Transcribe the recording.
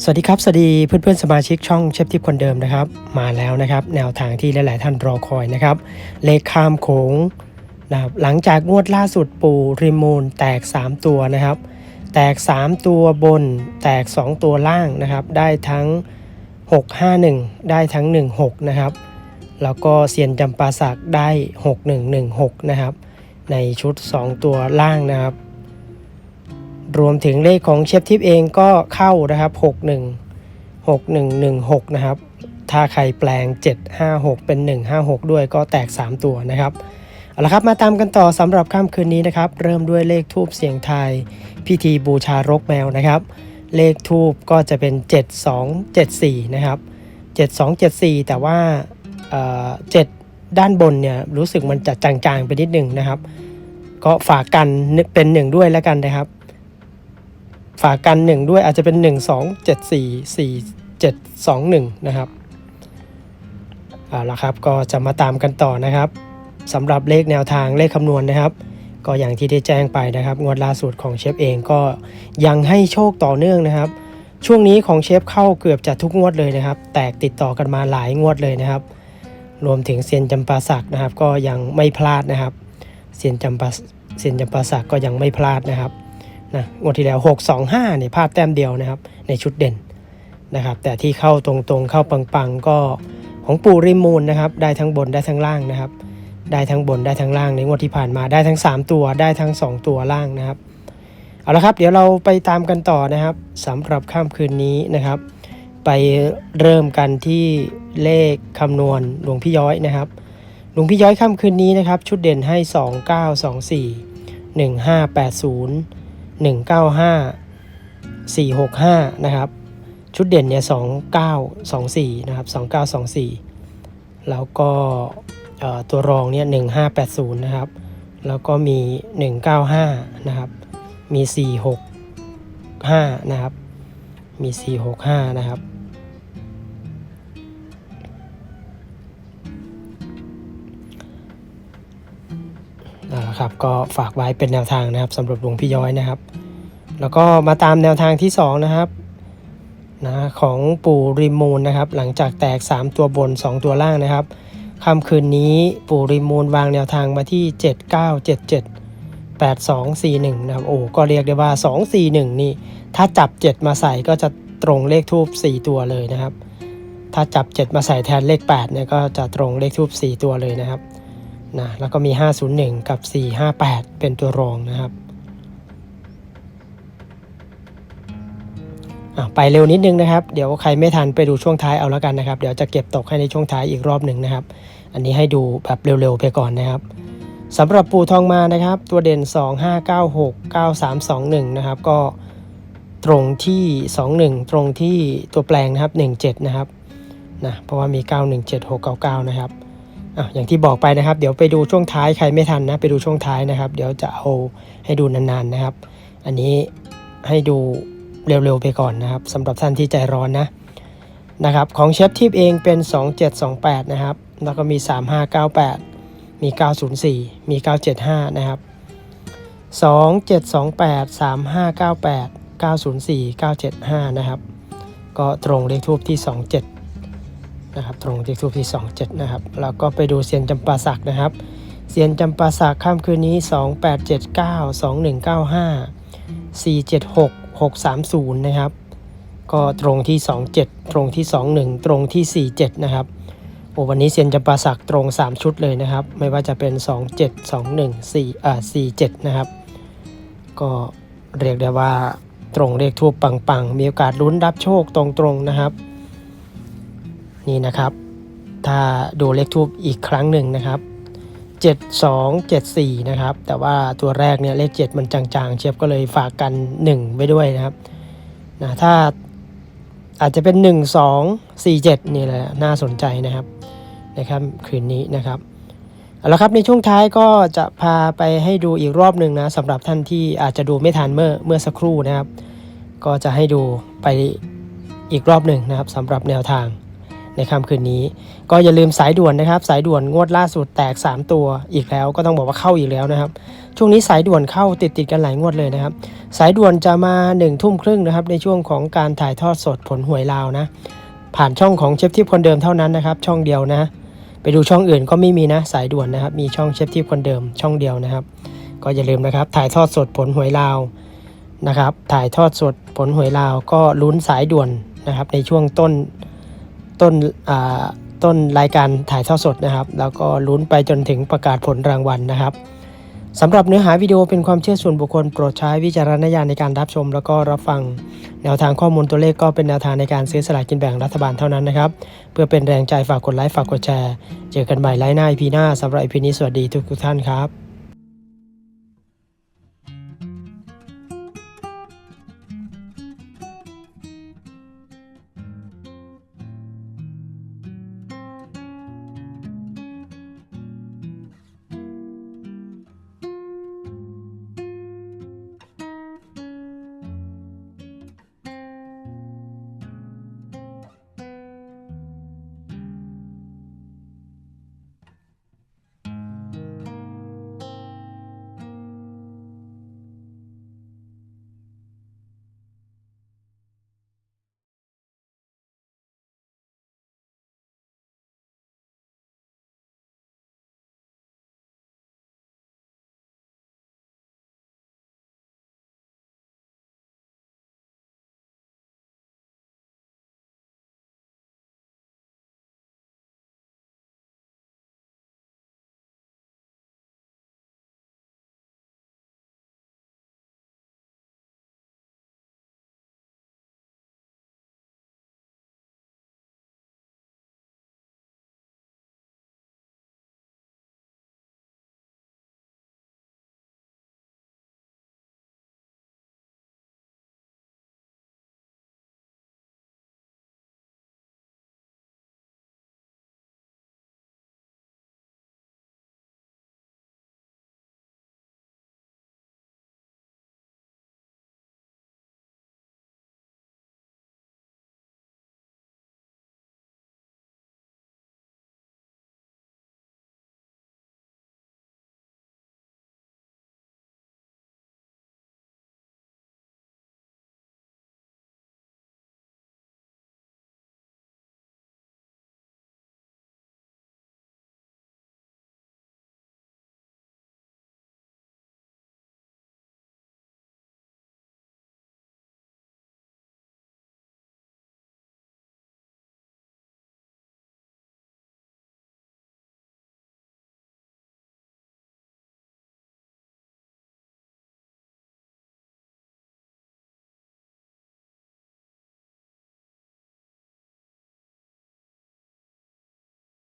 สวัสดีครับ สวัสดีเพื่อนๆสมาชิกช่องเชฟทิปคนเดิมนะครับ มาแล้วนะครับ แนวทางที่หลาย ๆ ท่านรอคอยนะครับ เลขข้ามโขงนะครับหลังจากงวดล่าสุดปู่ริมูลแตก 3 ตัวนะครับ แตก 3 ตัวบน แตก 2 ตัวล่างนะครับ ได้ทั้ง 651 ได้ทั้ง 16 นะครับ แล้วก็เซียนจำปาสักได้ 6116 นะครับ ในชุด 2 ตัวล่างนะครับ รวมถึงเลขของเชฟทิปเองก็เข้านะครับ 61 6116 นะครับ ถ้าใครแปลง 756 เป็น 156 ด้วยก็แตก 3 ตัวนะครับเอาละครับมาตามกันต่อสำหรับค่ำคืนนี้นะครับ เริ่มด้วยเลขทูบเสียงไทยพิธีบูชารกแมวนะครับ เลขทูบก็จะเป็น 7274 นะครับ 7274 แต่ว่าเอ่อ7ด้านบนเนี่ยรู้สึกมันจะจางๆไปนิดหนึ่งนะครับ ก็ฝากกันเป็นหนึ่งด้วยแล้วกันนะครับ ฝากกันหนึ่งด้วยอาจจะเป็น 1 2 7 4 4 7 2 1 นะครับเอาละครับก็จะมาตามกันต่อนะครับสำหรับเลขแนวทางเลขคำนวณนะครับ ก็อย่างที่ได้แจ้งไปนะครับ งวดล่าสุดของเชฟเองก็ยังให้โชคต่อเนื่องนะครับ ช่วงนี้ของเชฟเข้าเกือบจะทุกงวดเลยนะครับ แตกติดต่อกันมาหลายงวดเลยนะครับ รวมถึงเซียนจำปาสักนะครับ ก็ยังไม่พลาดนะครับเซียนจำปาเซียนจำปาสักก็ยังไม่พลาดนะครับ นะงวดที่แล้ว 625เนี่ยพลาดแต้มเดียวนะครับ ในชุดเด่นนะครับ แต่ที่เข้าตรงๆเข้าปังๆก็ของปูริมูลนะครับ ได้ทั้งบนได้ทั้งล่างนะครับ ได้ทั้งบนได้ทั้งล่างในงวดที่ผ่านมาได้ทั้ง 3 ตัวได้ทั้ง 2 ตัวล่างนะครับเอาละครับ เดี๋ยวเราไปตามกันต่อนะครับสำหรับค่ำคืนนี้นะครับ ไปเริ่มกันที่เลขคำนวณหลวงพี่ย้อยนะครับหลวงพี่ย้อยค่ำคืนนี้นะครับ ชุดเด่นให้ 2924 1580 195 465 นะครับ ชุดเด่นเนี่ย 2924 นะครับ 2924 แล้วก็ตัวรองเนี่ย 1580 นะครับ แล้วก็มี 195 นะครับ มี 465 นะครับ มี 465 นะครับเอาละครับก็ฝากไว้เป็นแนวทางนะครับสำหรับหลวงพี่ย้อยนะครับ แล้วก็มาตามแนวทางที่ 2 นะครับนะของปู่ริมูลนะครับ หลังจากแตก 3 ตัวบน 2 ตัวล่างนะครับค่ำคืนนี้ปู่ริมูลวางแนวทางมาที่ 7977 8241 นะครับ โอ้ก็เรียกได้ว่า 241 นี่ ถ้าจับ 7 มาใส่ก็จะตรงเลขทูบ4 ตัวเลยนะครับ ถ้าจับ 7 มาใส่แทนเลข8เนี่ยก็จะตรงเลขทูบ4 ตัวเลยนะครับนะแล้วก็มี 501 กับ 458 เป็นตัวรองนะครับ ไปเร็วนิดนึงนะครับ เดี๋ยวใครไม่ทันไปดูช่วงท้ายเอาแล้วกันนะครับ เดี๋ยวจะเก็บตกให้ในช่วงท้ายอีกรอบหนึ่งนะครับ อันนี้ให้ดูแบบเร็วๆไปก่อนนะครับสำหรับปูทองมานะครับ ตัวเด่น 2596 9321 นะครับ ก็ตรงที่ 21 ตรงที่ตัวแปลงนะครับ 17 นะครับนะเพราะว่ามี 917699 นะครับอะอย่างที่บอกไปนะครับ เดี๋ยวไปดูช่วงท้ายใครไม่ทันนะไปดูช่วงท้ายนะครับ เดี๋ยวจะเอาให้ดูนานๆนะครับ อันนี้ให้ดู เร็วๆไปก่อนนะครับสำหรับท่านที่ใจร้อนนะนะครับของเชฟทิปเองเป็น 2728 นะครับ แล้วก็มี 3598 มี 904 มี 975 นะครับ 2728 3598 904 975 นะครับ ก็ตรงเลขทูบที่ 27 นะครับ ตรงที่ทูปที่ 27 นะครับ แล้วก็ไปดูเซียนจำปาสักนะครับ เซียนจำปาสักค่ำคืนนี้ 2879 2195 476 630 นะครับ ก็ตรงที่ 27 ตรงที่ 21 ตรงที่ 47 นะครับโอ้วันนี้เซียนจำปาสักตรง 3 ชุดเลยนะครับ ไม่ว่าจะเป็น 27 21 4อ่า47 นะครับ ก็เรียกได้ว่าตรงเลขทูปปังๆ มีโอกาสลุ้นรับโชคตรงๆนะครับ นี่นะครับ ถ้าดูเลขทูบอีกครั้งหนึ่งนะครับ 7274 นะครับ แต่ว่าตัวแรกเนี่ยเลข 7 มันจางๆ เชียบก็เลยฝากกัน 1 ไว้ด้วยนะครับนะถ้าอาจจะเป็น 1 2 4 7 นี่แหละ น่าสนใจนะครับนะครับคืนนี้นะครับเอาละครับในช่วงท้ายก็จะพาไปให้ดูอีกรอบหนึ่งนะสำหรับท่านที่อาจจะดูไม่ทันเมื่อเมื่อสักครู่นะครับ ก็จะให้ดูไปอีกรอบหนึ่งนะครับสำหรับแนวทาง ในค่ำคืนนี้ ก็อย่าลืมสายด่วนนะครับ สายด่วนงวดล่าสุดแตก 3 ตัวอีกแล้วก็ต้องบอกว่าเข้าอีกแล้วนะครับ ช่วงนี้สายด่วนเข้าติดติดกันหลายงวดเลยนะครับ สายด่วนจะมา1นึ่ทุ่มครึ่งนะครับในช่วงของการถ่ายทอดสดผลหวยลาวนะ ผ่านช่องของเชฟทิพคนเดิมเท่านั้นนะครับ ช่องเดียวนะ ไปดูช่องอื่นก็ไม่มีนะสายด่วนนะครับ มีช่องเชฟทิพคนเดิมช่องเดียวนะครับ ก็อย่าลืมนะครับ ถ่ายทอดสดผลหวยลาวนะครับ ถ่ายทอดสดผลหวยลาวก็ลุ้นสายด่วนนะครับในช่วงต้น ต้นต้นรายการถ่ายทอดสดนะครับ แล้วก็ลุ้นไปจนถึงประกาศผลรางวัลนะครับสำหรับเนื้อหาวิดีโอเป็นความเชื่อส่วนบุคคลโปรดใช้วิจารณญาณในการรับชม แล้วก็รับฟังแนวทางข้อมูลตัวเลขก็เป็นแนวทางในการซื้อสลากกินแบ่งรัฐบาลเท่านั้นนะครับ เพื่อเป็นแรงใจฝากกดไลค์ฝากกดแชร์ เจอกันใหม่ไลฟ์หน้าอีพีหน้าสำหรับอีพีนี้สวัสดีทุกทุกท่านครับ